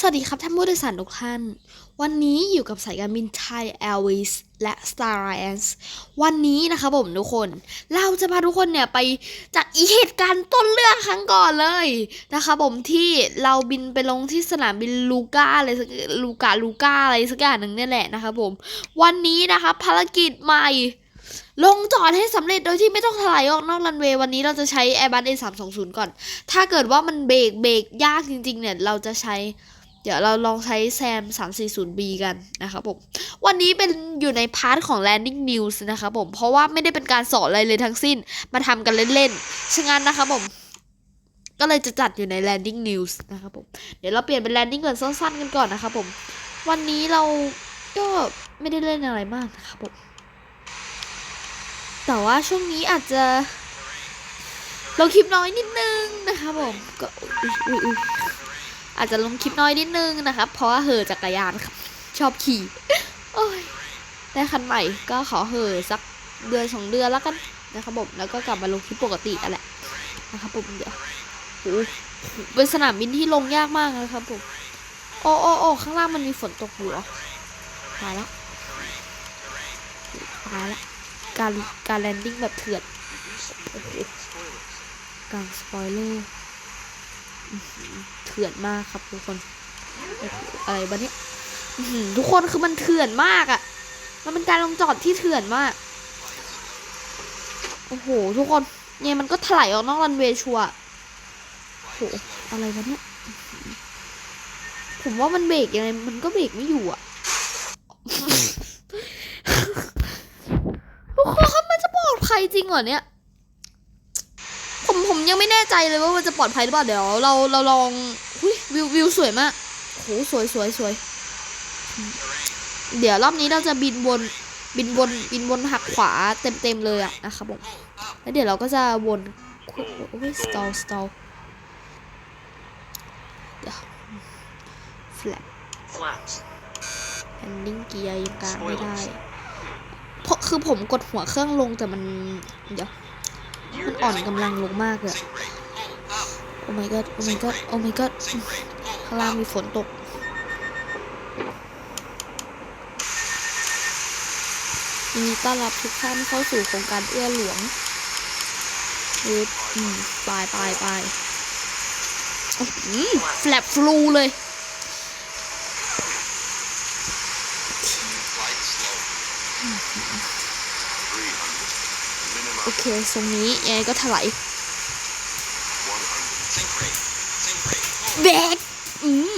สวัสดีครับท่านผู้โดยสารทุกท่าน วันนี้อยู่กับสายการบินไทย Airways และ Star Alliance วันนี้นะครับผมทุกคน เราจะพาทุกคนเนี่ยไปจากอีเหตุการณ์ต้นเรื่องครั้งก่อนเลยนะครับผมที่เราบินไปลงที่สนามบินลูก้าอะไรสักลูกาลูก้าอะไรสักอย่างหนึ่งเนี่ยแหละนะครับผมวันนี้นะครับภารกิจใหม่ลงจอดให้สำเร็จโดยที่ไม่ต้องถลายออกนอกรันเวย์วันนี้เราจะใช้ Airbus A320 ก่อน ถ้าเกิดว่ามันเบรกเบรกยากจริงๆเนี่ยเราจะใช้ เดี๋ยวเราลองใช้แซม 340B กันนะครับผม วันนี้เป็นอยู่ในพาร์ทของ Landing News นะครับผม เพราะว่าไม่ได้เป็นการสอนอะไรเลยทั้งสิ้น มาทำกันเล่นๆฉะนั้นนะครับผม ก็เลยจะจัดอยู่ใน Landing News นะครับผม เดี๋ยวเราเปลี่ยนเป็น Landing ก่อนสั้นๆกันก่อนนะครับผม วันนี้เราก็ไม่ได้เล่นอะไรมากนะครับผม แต่ว่าช่วงนี้อาจจะลงคลิปน้อยนิดนึงนะครับผม ก็อุ๊ยอุ๊ย อาจจะลงคลิปน้อยนิดนึงนะครับเพราะว่าเหอจักรยานครับชอบขี่โอ้ยได้คันใหม่ก็ขอเหอสักเดือนสองเดือนแล้วกันนะครับผมแล้วก็กลับมาลงคลิปปกติอะแหละนะครับผมเดี๋ยวโอ้เป็นสนามบินที่ลงยากมากนะครับผมโอ้โอ้โอ้ข้างล่างมันมีฝนตกอยู่หรอตายแล้วตายแล้วการการแลนดิ้งแบบเถื่อนกลางสปอยเลอร์ เถื่อนมากครับทุกคน อะไรบ้านี้ทุกคนคือมันเถื่อนมากอะ่ะ มันเป็นการลงจอดที่เถื่อนมาก โอ้โห ทุกคน เนี่ยมันก็ถลายออกนอกรันเวย์ชัวโอ้โหอะไรวะเนี่ย ผมว่ามันเบรกยังไง มันก็เบรกไม่อยู่อะทุกคนมันจะปลอดภัยจริงเหรอเนี่ย ไม่แน่ใจเลยว่ามันจะปลอดภัยหรือเปล่าเดี๋ยวเราเราลองหุยวิววิวสวยมากโหสวยสวยสวยเดี๋ยวรอบนี้เราจะบินวนบินวนบินวนหักขวาเต็มเต็มเลยอะนะครับผมแล้วเดี๋ยวเราก็จะวนโอ้ยสตอลสตอลเดี๋ยว flat Flaps. landing gear ยังกางไม่ได้เพราะคือผมกดหัวเครื่องลงแต่มันเดี๋ยวมันอ่อนกำลังลงมากเลยอะ โอ้ my god โอ้ my god โอ้ my god ข้างล่างมีฝนตก ยินดีต้อนรับทุกท่านเข้าสู่โครงการเอื้อหลวงอืดอืมปลายปลายปลายอืมแฟลปฟลูเลยโอเคตรงนี้ยังไงก็ถลาย แบกอืม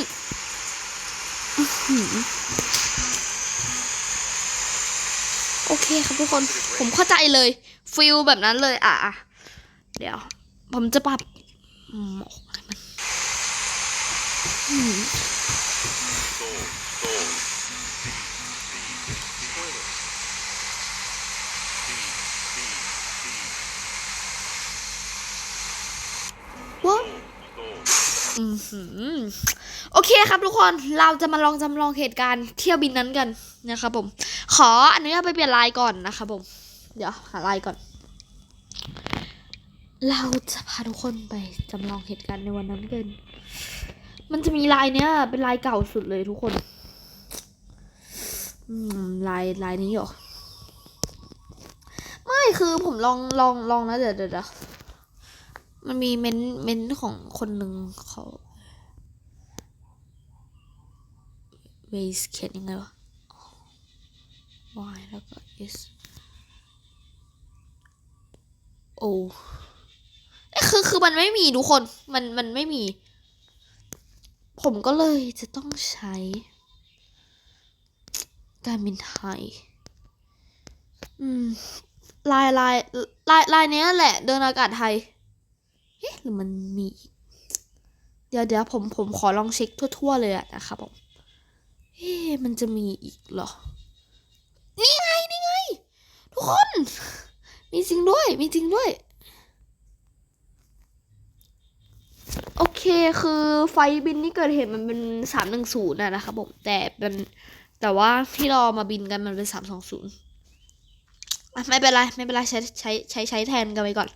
โอเคครับทุกคน ผมเข้าใจเลยฟิลแบบนั้นเลยอะอะเดี๋ยว ผมจะปรับหมอกให้มันอืม Stall. Stall. Speed. Speed. Spoiler. Speed. Speed. Speed. ว้า Stall. อือหือ โอเคครับทุกคนเราจะมาลองจำลองเหตุการณ์เที่ยวบินนั้นกันนะครับผม ขออนุญาตไปเปลี่ยนลน์ก่อนนะครับผม เดี๋ยวหาลน์ก่อน เราจะพาทุกคนไปจำลองเหตุการณ์ในวันนั้นกัน มันจะมีลายเนี้ย เป็นลายเก่าสุดเลยทุกคนลายลายนี้เหรอไม่คือผมลองลองลองแล้วเดี๋ยวเดี๋ยว มันมีเม้นเม้นของคนหนึ่งเขาเวสเขียนยังไงวะ y แล้วก็ s o เอ้คือคือมันไม่มีทุกคน มันมันไม่มี ผมก็เลยจะต้องใช้ การบินไทย อืม ลายลายลายลายนี้แหละ เดินอากาศไทย เอ๊ะหรือมันมีอีกเดี๋ยวเดี๋ยวผมผมขอลองเช็คทั่ว ๆ เลยอะนะครับผม เอ๊ะมันจะมีอีกเหรอ นี่ไง นี่ไง ทุกคน มีจริงด้วย มีจริงด้วย โอเคคือไฟบินที่เกิดเหตุมันเป็นสามหนึ่งศูนย์นะครับผม แต่เป็นแต่ว่าที่เรามาบินกันมันเป็นสามสองศูนย์ ไม่เป็นไรไม่เป็นไรใช้ใช้ใช้ใช้แทนกันไปก่อน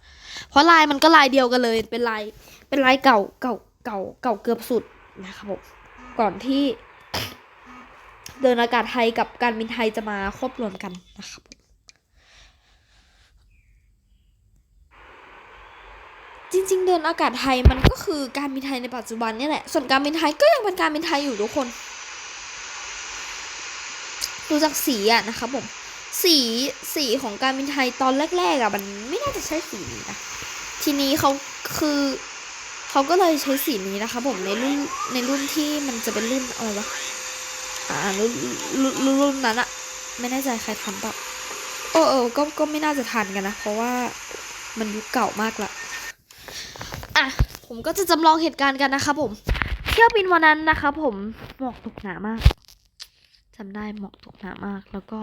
เพราะลายมันก็ลายเดียวกันเลย เป็นลายเป็นลายเก่าเก่าเก่าเก่าเกือบสุดนะครับผมก่อนที่ เดินอากาศไทยกับการบินไทยจะมาควบรวมกันนะครับจริง ๆ เดินอากาศไทยมันก็คือการบินไทยในปัจจุบันนี่แหละ ส่วนการบินไทยก็ยังเป็นการบินไทยอยู่ทุกคน ดูจากสีอะนะครับผม สีสีของการบินไทยตอนแรกๆอะมันไม่น่าจะใช่สีนี้นะทีนี้เขาคือเขาก็เลยใช้สีนี้นะคะผมในรุ่นในรุ่นที่มันจะเป็นรุ่นอะไรวะอ่ารุ่นรุ่นรุ่นนั้นอะไม่แน่ใจใครทันเปล่าเออเออก็ก็ไม่น่าจะทันกันนะ เพราะว่ามันยุคเก่ามากละอะผมก็จะจำลองเหตุการณ์กันนะคะผม เที่ยวบินวันนั้นนะคะผมหมอกตกหนามากจำได้หมอกตกหนามากแล้วก็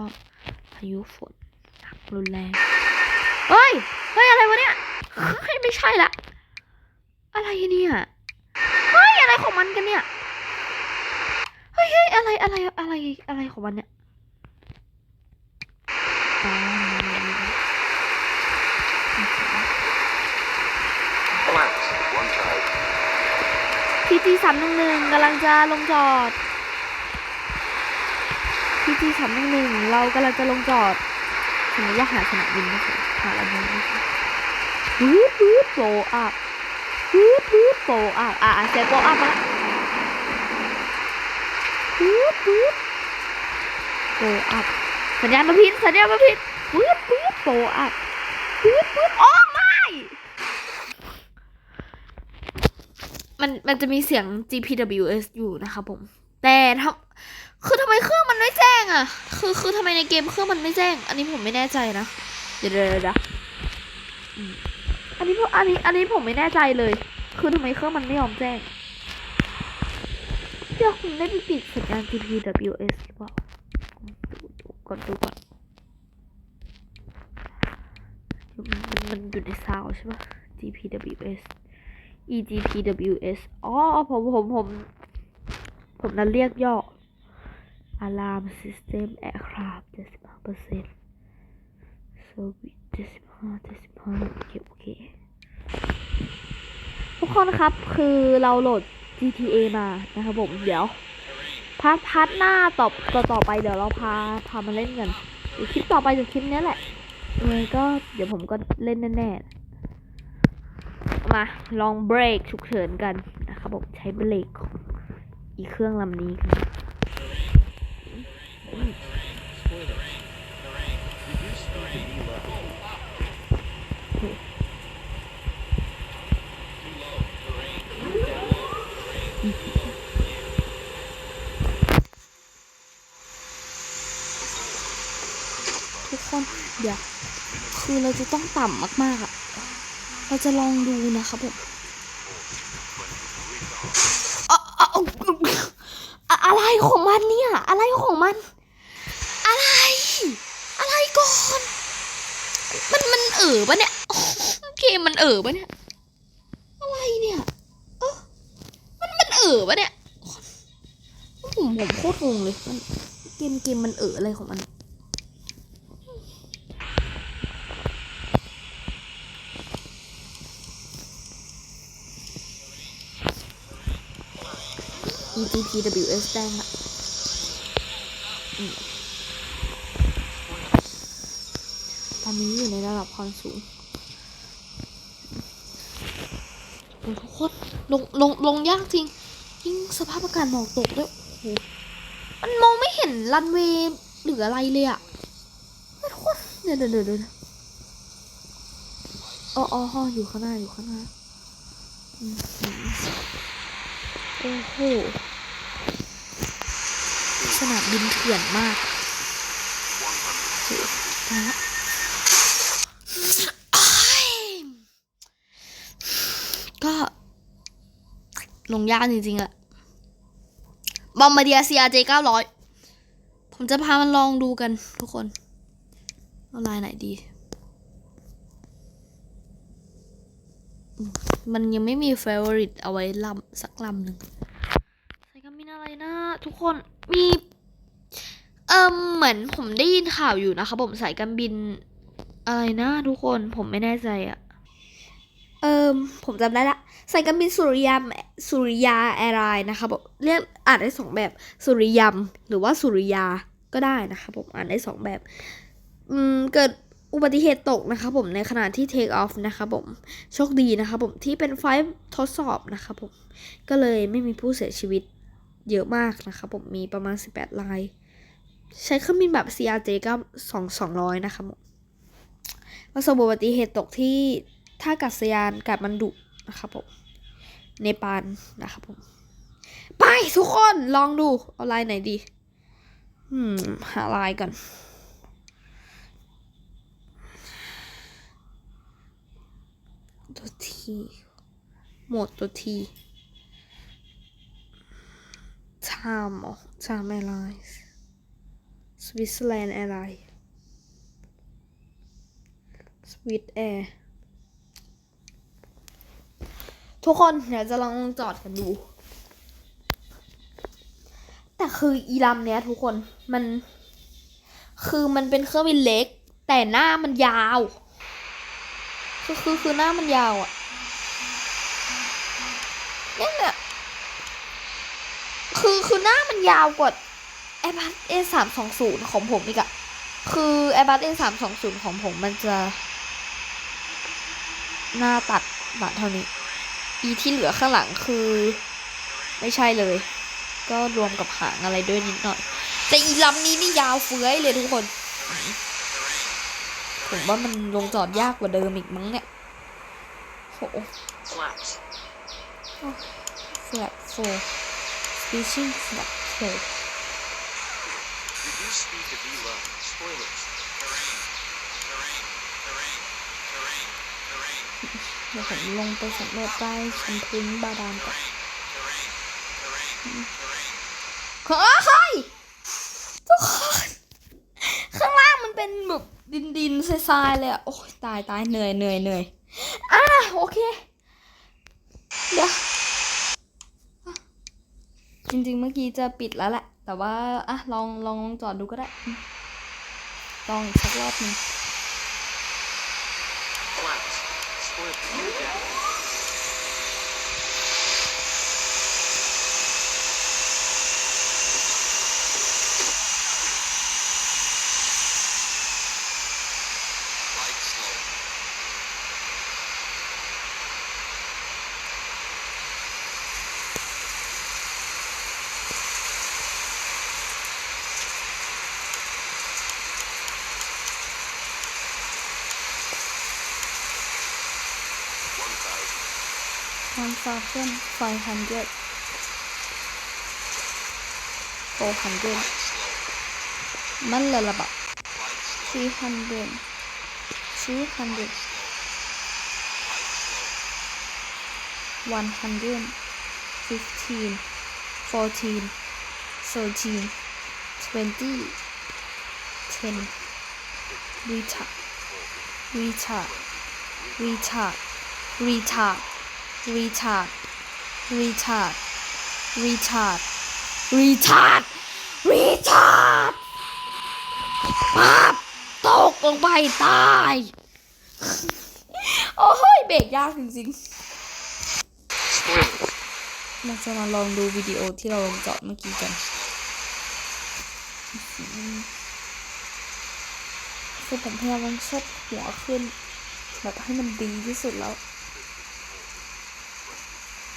ายุฝนหนักรุนแรงเฮ้ย เฮ้ย อะไรวะเนี่ยเฮ้ยไม่ใช่ละ อะไรเนี่ย เฮ้ย อะไรของมันกันเนี่ย เฮ้ยเฮ้ยอะไรอะไรอะไรอะไรของมันเนี่ยอ๋อ Flaps, one side. พีจีสามหนึ่งหนึ่งกำลังจะลงจอด พีจีสามหนึ่งหนึ่งเรากำลังจะลงจอดสมมติว่าหาสนามบินไม่ใช่หาอะไรไม่ใช่วูดวูดโปอัพวูดวูดโปอัพอะอะเซโปอัพมาวูดวูดโปอัพสัญญาณมาพิษสัญญาณมาพิษวูดวูดโปอัพวูดวูดโอ้ไม่มันมันจะมีเสียง GPWS อยู่นะครับผม แต่ทำ คือทำไมเครื่องมันไม่แจ้งอะ คือคือทำไมในเกมเครื่องมันไม่แจ้ง อันนี้ผมไม่แน่ใจนะ เดี๋ยวเดี๋ยวเดี๋ยวเดี๋ยวอืมอันนี้ผมอันนี้อันนี้ผมไม่แน่ใจเลย คือทำไมเครื่องมันไม่ยอมแจ้งเดี๋ยวผมได้ไปปิดสัญญาณ GPWS หรือเปล่าดูดูก่อนดูก่อนเดี๋ยวมันมันมันอยู่ในซาวด์ใช่ปะ GPWS EGPWS อ๋อผมผมผมผมนั้นเรียกย่อ Alarm System Aircraft 75เปอร์เซ็นต์ Service 75 75โอเคโอเค ทุกคนครับคือเราโหลด GTA มานะครับผม เดี๋ยวพาร์ทพาร์ทหน้าต่อต่อต่อไปเดี๋ยวเราพาพามาเล่นกันอีคลิปต่อไปจากคลิปนี้แหละยังไงก็เดี๋ยวผมก็เล่นแน่ๆ มาลองเบรกฉุกเฉินกันนะครับผมใช้เบรกของอีเครื่องลำนี้กัน ทุกคนเดี๋ยวคือเราจะต้องต่ำมากๆอะ เราจะลองดูนะครับผมอะอะอะไรของมันเนี่ย อะไรของมัน อะไร อะไรก่อน มันมันเออปะเนี่ยเกมมันเออปะเนี่ย อะไรเนี่ยเออมันมันเออปะเนี่ยผมผมโคตรงงเลยมันเกมเกมมันเอออะไรของมัน EGPWS แจ้งละอืมต อนนี้อยู่ในระดับความสูงโอ้ทุกคนลงลงลงยากจริง ยิ่งสภาพอากาศหมอกตกด้วยโอ้โหมันมองไม่เห็นรันเวย์หรืออะไรเลยอะเฮ้ยทุกคนเดี๋ยวเดี๋ยวเดี๋ยวเดี๋ยวอ๋ออ๋ออยู่ข้างหน้าอยู่ข้างหน้าโอ้โหสนามบินเถื่อนมากตายละอ้ายก็ล งยากจริงๆอะบอมบาเดีย CRJ 900 ผมจะพามันลองดูกันทุกคน เอาลายไหนดีอืมมันยังไม่มี favorite เอาไว้ลำสักลำหนึ่งสายการบินอะไรนะ ทุกคนมีเอิมเหมือนผมได้ยินข่าวอยู่นะคะ ผมสายการบิน อะไรนะ ทุกคนผมไม่แน่ใจอะเอิมผมจำได้ละ สายการบินสุริยามสุริยาแอร์ไลน์นะคะผมเรียกอ่านได้สองแบบสุริยมหรือว่าสุริยาก็ได้นะคะผมอ่านได้สองแบบอืมเกิดอุบัติเหตุตกนะคะผมในขณะที่ take off นะคะผมโชคดีนะคะผมที่เป็นไฟล์ทดสอบนะคะผมก็เลยไม่มีผู้เสียชีวิตเยอะมากนะคะผมมีประมาณ 18ราย ใช้เครื่องบินแบบ CRJ ก็2 200 นะคะผมประสบอุบัติเหตุตกที่ท่าอากาศยานกาดมันดุ นะคะผมเนปาลนะคะผมไปทุกคนลองดูเอาลายไหนดี อืม หาลายก่อนตัวทีหมดตัวที time อ๋อ time airlines Switzerland Airlines Swiss Air ทุกคนเดี๋ยวจะลองจอดกันดู แต่คืออีลำเนี้ยทุกคนมัน คือมันเป็นเครื่องบินเล็ก แต่หน้ามันยาว คือคือคือหน้ามันยาวอะเนี่ยเนี่ยคือคือหน้ามันยาวกว่า Airbus A สามสองศูนย์ของผมอีกอะคือ Airbus A สามสองศูนย์ของผมมันจะ หน้าตัดบาเท่านี้ อีที่เหลือข้างหลังคือ ไม่ใช่เลย ก็รวมกับหางอะไรด้วยนิดหน่อย แต่อีลำนี้นี่ยาวเฟื้อยเลยทุกคน ผมว่ามันลงจอดยากกว่าเดิมอีกมั้งเนี่ยโห flat four species flat four Reduce speed to V low. Spoilers. Terrain. Terrain. Terrain. Terrain. เดี๋ยวผมลงไปสำรวจใต้ชั้นพื้นบาดาลก่อน Terrain. Terrain. Terrain. ขอใครทุกคนข้างล่างมันเป็นแบบดินดินทรายๆเลยอะ โอ้ยตายตายเหนื่อยเหนื่อยเหนื่อยอะโอเค เดี๋ยว จริง ๆ เมื่อกี้จะปิดแล้วแหละ แต่ว่า อะ ลองลองลองจอดดูก็ได้ ลองอีกสักรอบหนึง Yeah. 1,500 400 400 Malalaba 300 200 100 15 14 13 20 10 retard retard retard retard retard retard retard retard retard ปั๊บตกลงไปตาย โอ้ยเบรกยากจริงๆเราจะมาลองดูวิดีโอที่เราลงจอดเมื่อกี้กันคือผมพยายามเช็ดหัวขึ้น แบบให้มันดีที่สุดแล้ว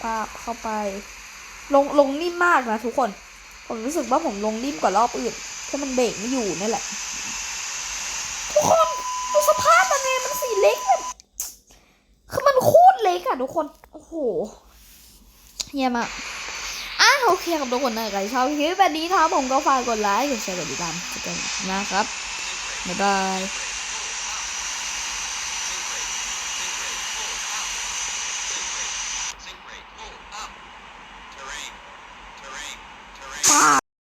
ปาบเข้าไป ลงลงนิ่มมากนะทุกคน ผมรู้สึกว่าผมลงนิ่มกว่ารอบอื่นแค่มันเบรกไม่อยู่นี่แหละ ทุกคนดูสภาพมันเลยมันสีเล็กแบบคือมันโคตรเล็กอะทุกคน โอ้โหเยี่ยมมาอะโอเคครับทุกคนนะใครชอบคลิปแบบนี้ครับผมก็ฝากกดไลค์กดแชร์กดติดตามกันนะครับบ๊ายบาย